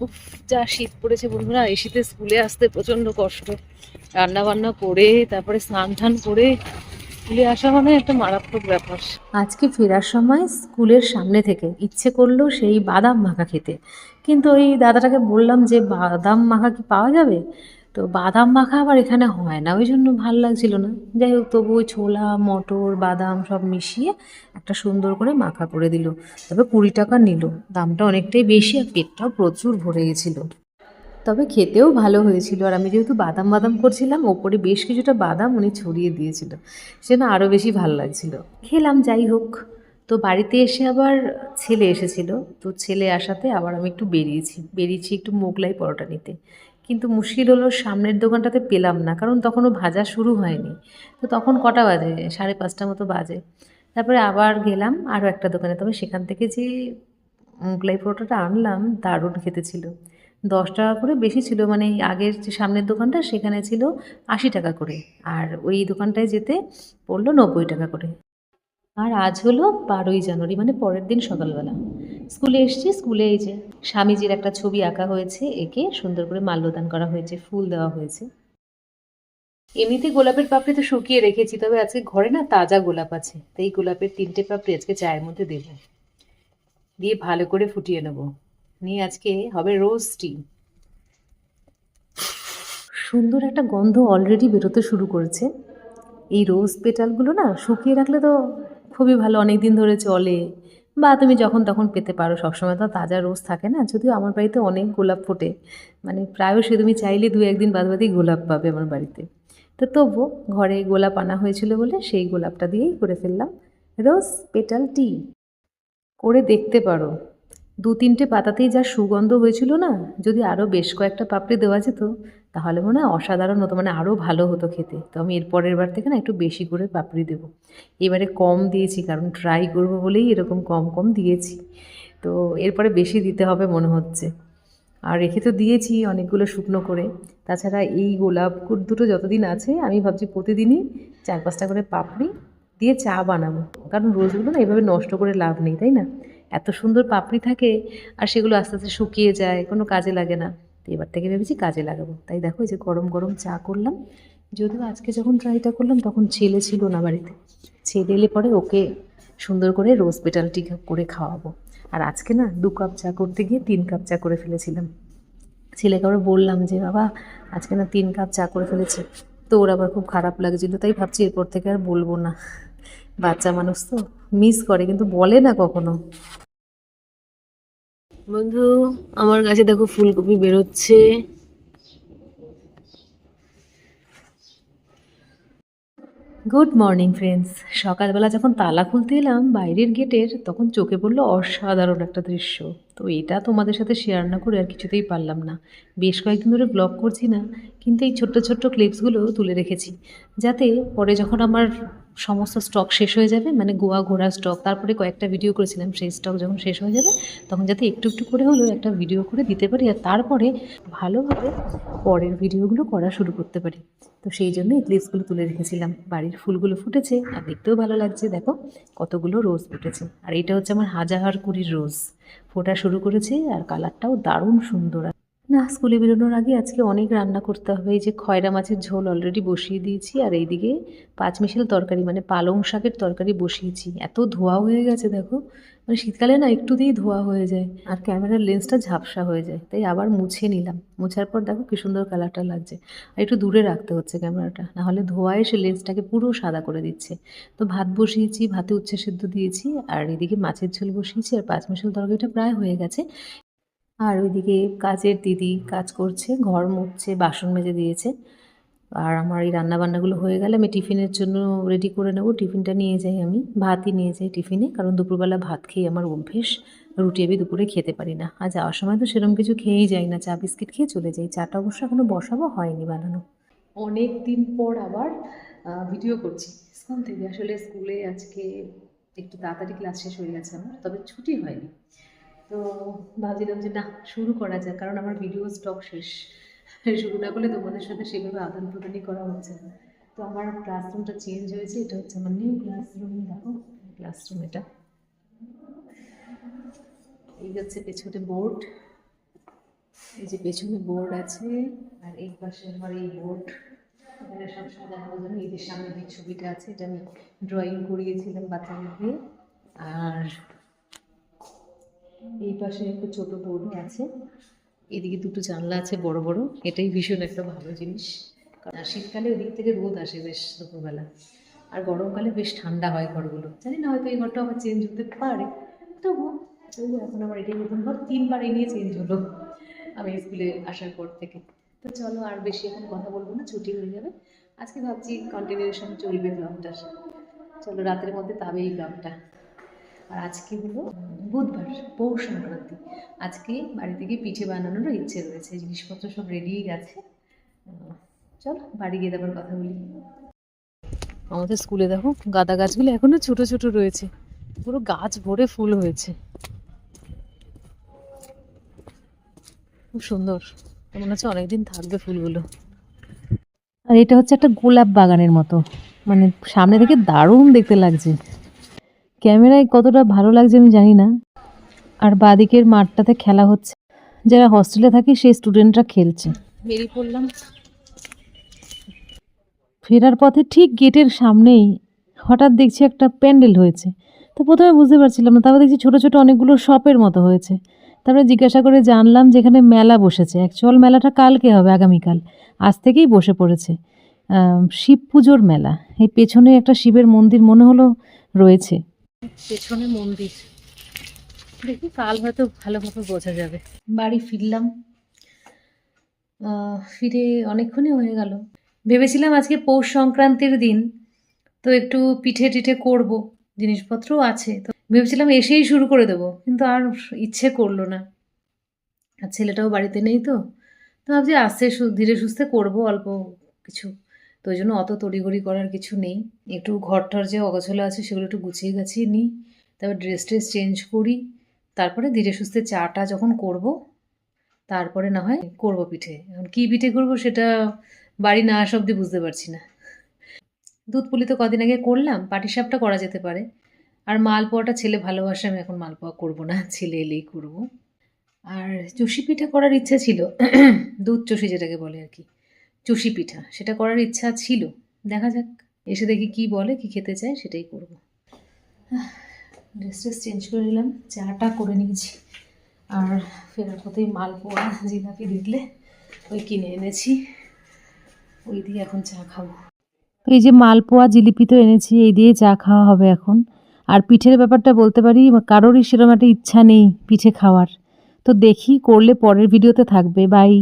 উফ, যা শীত পড়েছে বন্ধুরা, এই শীতে স্কুলে আসতে প্রচণ্ড কষ্ট। রান্না বান্না করে, তারপরে স্নান টান করে স্কুলে আসা মানে একটা মারাত্মক ব্যাপার। আজকে ফেরার সময় স্কুলের সামনে থেকে ইচ্ছে করল সেই বাদাম মাখা খেতে। কিন্তু ওই দাদাটাকে বললাম যে, বাদাম মাখা কি পাওয়া যাবে? তো বাদাম মাখা আবার এখানে হয় না, ওই জন্য ভালো লাগছিল না। যাই হোক, তবু ওই ছোলা, মটর, বাদাম সব মিশিয়ে একটা সুন্দর করে মাখা করে দিল। তবে কুড়ি টাকা নিল, দামটা অনেকটাই বেশি আর পেটটাও প্রচুর ভরে গেছিল। তবে খেতেও ভালো হয়েছিল আর আমি যেহেতু বাদাম বাদাম করছিলাম, ওপরে বেশ কিছুটা বাদাম উনি ছড়িয়ে দিয়েছিল সেজন্য আরও বেশি ভালো লাগছিল। খেলাম, যাই হোক। তো বাড়িতে এসে আবার ছেলে এসেছিল, তো ছেলে আসাতে আবার আমি একটু বেরিয়েছি বেরিয়েছি একটু মোগলাই পরোটা নিতে। কিন্তু মুশকিল হলো সামনের দোকানটাতে পেলাম না, কারণ তখনও ভাজা শুরু হয়নি। তো তখন কটা বাজে? সাড়ে পাঁচটা মতো বাজে। তারপরে আবার গেলাম আরও একটা দোকানে। তবে সেখান থেকে যে মোগলাই পরোটাটা আনলাম, দারুণ খেতে ছিল। দশ টাকা করে বেশি ছিল মানে আগের যে সামনের দোকানটা, সেখানে ছিল আশি টাকা করে। আর ওই দোকানটায় যেতে পড়ল নব্বই টাকা করে। আর আজ হলো বারোই জানুয়ারি মানে পরের দিন সকালবেলা। স্কুলে এসেছি, স্কুলে এই যে স্বামীজির একটা ছবি আঁকা হয়েছে, একে সুন্দর করে মাল্যদান করা হয়েছে, ফুল দেওয়া হয়েছে। এমনিতে গোলাপের পাপড়ি তো শুকিয়ে রেখেছি, তবে আজকে ঘরে না তাজা গোলাপ আছে, তাই গোলাপের তিনটে পাপড়ি আজকে চায়ের মধ্যে দেব। দিয়ে ভালো করে ফুটিয়ে নেব। নিয়ে আজকে হবে রোজ টি। সুন্দর একটা গন্ধ অলরেডি বেরোতে শুরু করেছে। এই রোজ পেটালগুলো না শুকিয়ে রাখলে তো খুবই ভালো অনেক দিন ধরে চলে। বা তুমি যখন তখন পেতে পারো, সবসময় তো তাজা রোজ থাকে না? যদিও আমার বাড়িতে অনেক গোলাপ ফোটে। মানে প্রায়শই তুমি চাইলে দু একদিন বাদ বাদেই গোলাপ পাবে আমার বাড়িতে। তো তবুও ঘরে গোলাপ আনা হয়েছিল বলে সেই গোলাপটা দিয়েই করে ফেললাম। রোজ পেটাল টি। করে দেখতে পারো। দু তিনটে পাতাতেই যা সুগন্ধ হয়েছিল না, যদি আরও বেশ কয়েকটা পাপড়ি দেওয়া যেত, তাহলে মনে হয় অসাধারণ হতো মানে আরও ভালো হতো খেতে। তো আমি এর পরের বার থেকে না একটু বেশি করে পাপড়ি দেবো। এবারে কম দিয়েছি, কারণ ট্রাই করব বলেই এরকম কম কম দিয়েছি। তো এরপরে বেশি দিতে হবে মনে হচ্ছে। আর রেখে তো দিয়েছি অনেকগুলো শুকনো করে। তাছাড়া এই গোলাপ দুটো যতদিন আছে, আমি ভাবছি প্রতিদিনই চার পাঁচটা করে পাপড়ি দিয়ে চা বানাবো। কারণ রোজগুলো না এভাবে নষ্ট করে লাভ নেই, তাই না? এত সুন্দর পাপড়ি থাকে আর সেগুলো আস্তে আস্তে শুকিয়ে যায়, কোনো কাজে লাগে না। তো এবার থেকে ভেবেছি কাজে লাগাবো। তাই দেখো এই যে গরম গরম চা করলাম। যদিও আজকে যখন ট্রাইটা করলাম তখন ছেলে ছিল না বাড়িতে। ছেলে এলে পরে ওকে সুন্দর করে রোজ পেটালটি করে খাওয়াবো। আর আজকে না দু কাপ চা করতে গিয়ে তিন কাপ চা করে ফেলেছিলাম। ছেলেকে আবার বললাম যে, বাবা, আজকে না তিন কাপ চা করে ফেলেছে। তো ওর আবার খুব খারাপ লাগছিল। তাই ভাবছি এরপর থেকে আর বলব না। বাচ্চা মানুষ তো। মিস করে কিন্তু বলে না কখনো। বন্ধু আমার কাছে দেখো ফুলকপি বেরোচ্ছে। গুড মর্নিং ফ্রেন্ডস সকালবেলা যখন তালা খুলতে এলাম বাইরের গেটের তখন চোখে পড়ল অসাধারণ একটা দৃশ্য। তো এটা তোমাদের সাথে শেয়ার না করে আর কিছুতেই পারলাম না। বেশ কয়েকদিন ধরে ব্লগ করছি না কিন্তু এই ছোট্ট ছোট্ট ক্লিপসগুলো তুলে রেখেছি। যাতে পরে যখন আমার সমস্ত স্টক শেষ হয়ে যাবে মানে গোয়া ঘোরার স্টক তারপরে কয়েকটা ভিডিও করেছিলাম, সেই স্টক যখন শেষ হয়ে যাবে, তখন যাতে একটু একটু করে হলেও একটা ভিডিও করে দিতে পারি, আর তারপরে ভালোভাবে পরের ভিডিওগুলো করা শুরু করতে পারি। তো সেই জন্য এই ক্লিপসগুলো তুলে রেখেছিলাম। বাড়ির ফুলগুলো ফুটেছে, আর দেখতেও ভালো লাগছে, দেখো কতগুলো রোজ ফুটেছে। আর এটা হচ্ছে আমার হাজার কুড়ির রোজ ফোটা শুরু করেছে, আর কালারটাও দারুণ সুন্দর না, স্কুলে বেরোনোর আগে আজকে অনেক রান্না করতে হবে। এই যে খয়রা মাছের ঝোল অলরেডি বসিয়ে দিয়েছি আর এইদিকে পাঁচ মিশাল তরকারি মানে পালং শাকের তরকারি বসিয়েছি। এত ধোয়া হয়ে গেছে দেখো মানে শীতকালে না একটুতেই ধোয়া হয়ে যায় আর ক্যামেরার লেন্সটা ঝাপসা হয়ে যায়, তাই আবার মুছে নিলাম। মুছার পর দেখো কি সুন্দর কালারটা লাগছে। আর একটু দূরে রাখতে হচ্ছে ক্যামেরাটা, নাহলে ধোয়া এসে লেন্সটাকে পুরো সাদা করে দিচ্ছে। তো ভাত বসিয়েছি, ভাতে উচ্ছে সেদ্ধ দিয়েছি আর এদিকে মাছের ঝোল বসিয়েছি আর পাঁচ মিশাল তরকারিটা প্রায় হয়ে গেছে। আর ওইদিকে কাজের দিদি কাজ করছে, ঘর মুছছে, বাসন মেজে দিয়েছে। আর আমার এই রান্নাবান্নাগুলো হয়ে গেলে আমি টিফিনের জন্য রেডি করে নেব। টিফিনটা নিয়ে যাই আমি, ভাতই নিয়ে যাই টিফিনে, কারণ দুপুরবেলা ভাত খেয়ে আমার অভ্যেস। রুটি আমি দুপুরে খেতে পারি না। আর যাওয়ার সময় তো সেরকম কিছু খেয়েই যাই না, চা বিস্কিট খেয়ে চলে যাই। চাটা অবশ্য এখনও বসাবো, হয়নি বানানো। অনেক দিন পর আবার ভিডিও করছি। স্কুল থেকে, আসলে স্কুলে আজকে একটু তাড়াতাড়ি ক্লাস শেষ হয়ে গেছে আমার, তবে ছুটি হয়নি। তো ভাবছিলাম যে না, শুরু করা যাক, কারণ আমার ভিডিও স্টক শেষ। শুরু না করলে তোমাদের সাথে সেভাবে আদান প্রদানই করা হচ্ছে না। তো আমার ক্লাসরুমটা চেঞ্জ হয়েছে, এটা হচ্ছে আমার নিউ ক্লাসরুম দেখো ক্লাসরুম এটা। এই হচ্ছে পেছনে বোর্ড এই যে পেছনে বোর্ড আছে, আর এই পাশে আমার এই বোর্ড এখানে সবসময় দেখাবো জন্য এই যে সামনে যে ছবিটা আছে, এটা আমি ড্রয়িং করিয়েছিলাম বাচ্চাদের দিয়ে। আর এই পাশে একটা ছোট বোর্ডও আছে। এদিকে দুটো জানলা আছে বড় বড়। এটাই ভীষণ একটা ভালো জিনিস। কারণ আর শীতকালে ওদিক থেকে রোদ আসে বেশ দুপুরবেলা। আর গরমকালে বেশ ঠান্ডা হয় ঘরগুলো। জানি না হয়তো এই ঘরটা আবার চেঞ্জ হতে পারে। তবু যে এখন আমার এটাই নতুন ঘর তিনবার এই নিয়ে চেঞ্জ হলো আমি স্কুলে আসার পর থেকে। তো চলো আর বেশি এখন কথা বলব না ছুটি হয়ে যাবে। আজকে ভাবছি কন্টিনিউশন চলবে ব্লগটার চলো রাতের মধ্যে তবে এই ব্লগটা আর আজকে হলো বুধবার, পৌষ সংক্রান্তি। আজকে বাড়ি থেকে পিঠে বানানোরও ইচ্ছে রয়েছে, জিনিসপত্র সব রেডি গেছে। চল, বাড়ি গিয়ে তারপর কথা বলি। আমাদের স্কুলে দেখো, গাঁদা গাছগুলো এখনও ছোট ছোট রয়েছে। পুরো গাছ ভরে ফুল হয়েছে। খুব সুন্দর। মনে হচ্ছে অনেকদিন থাকবে ফুলগুলো। আর এটা হচ্ছে একটা গোলাপ বাগানের মতো। মানে সামনে থেকে দারুণ দেখতে লাগছে। ক্যামেরায় কতটা ভালো লাগছে আমি জানি না। আর বাদিকের মাঠটাতে খেলা হচ্ছে। যারা হস্টেলে থাকে সেই স্টুডেন্টরা খেলছে। বেরিয়ে পড়লাম। ফেরার পথে ঠিক গেটের সামনেই হঠাৎ দেখছি একটা প্যান্ডেল হয়েছে। তো প্রথমে বুঝতে পারছিলাম না তারপর দেখছি ছোটো ছোটো অনেকগুলো শপের মতো হয়েছে। তারপরে জিজ্ঞাসা করে জানলাম যেখানে মেলা বসেছে। অ্যাকচুয়াল মেলাটা কালকে হবে আগামীকাল। আজ থেকেই বসে পড়েছে। শিব পুজোর মেলা। এই পেছনে একটা শিবের মন্দির মনে হলো রয়েছে। পেছনে মন্দির। দেখি কাল হয়তো ভালোভাবে বোঝা যাবে। বাড়ি ফিরলাম। ফিরে অনেকক্ষণই হয়ে গেল। ভেবেছিলাম আজকে পৌষ সংক্রান্তির দিন, তো একটু পিঠে টিঠে করব, জিনিসপত্রও আছে। তো ভেবেছিলাম এসেই শুরু করে দেবো, কিন্তু আর ইচ্ছে করল না। আর ছেলেটাও বাড়িতে নেই তো তো ভাবছি আস্তে ধীরে সুস্থে করব, অল্প কিছু তো ওই জন্য অত তড়িঘড়ি করার কিছু নেই। একটু ঘরটার যে অগছলা আছে সেগুলো একটু গুছিয়ে গাছিয়ে নিই, তারপর ড্রেস ট্রেস চেঞ্জ করি, তারপরে ধীরে সুস্থে চাটা যখন করব, তারপরে না হয় করব পিঠে। এখন কী পিঠে করব সেটা বাড়ি না আসা অব্দি বুঝতে পারছি না। দুধ পুলি তো কদিন আগে করলাম, পাটিসাপটা করা যেতে পারে। আর মালপোয়াটা ছেলে ভালোবাসে, আমি এখন মালপোয়া করব না, ছেলে এলেই করব। আর চষি পিঠা করার ইচ্ছা ছিল, দুধ চষি যেটাকে বলে আর কি। চষি পিঠা, সেটা করার ইচ্ছা ছিল। দেখা যাক, এসে দেখি কি বলে, কি খেতে চায়, সেটাই করব। ড্রেস ট্রেস চেঞ্জ করে নিলাম, চাটা করে নিয়েছি। আর ফেরার পথেই মালপোয়া জিলাপি দেখলে, ওই কিনে এনেছি। ওই দিয়ে এখন চা খাব। এই যে মালপোয়া জিলিপি তো এনেছি, এই দিয়ে চা খাওয়া হবে এখন। আর পিঠের ব্যাপারটা বলতে পারি, কারোরই সেরকম একটা ইচ্ছা নেই পিঠে খাওয়ার। তো দেখি, করলে পরের ভিডিওতে থাকবে বাই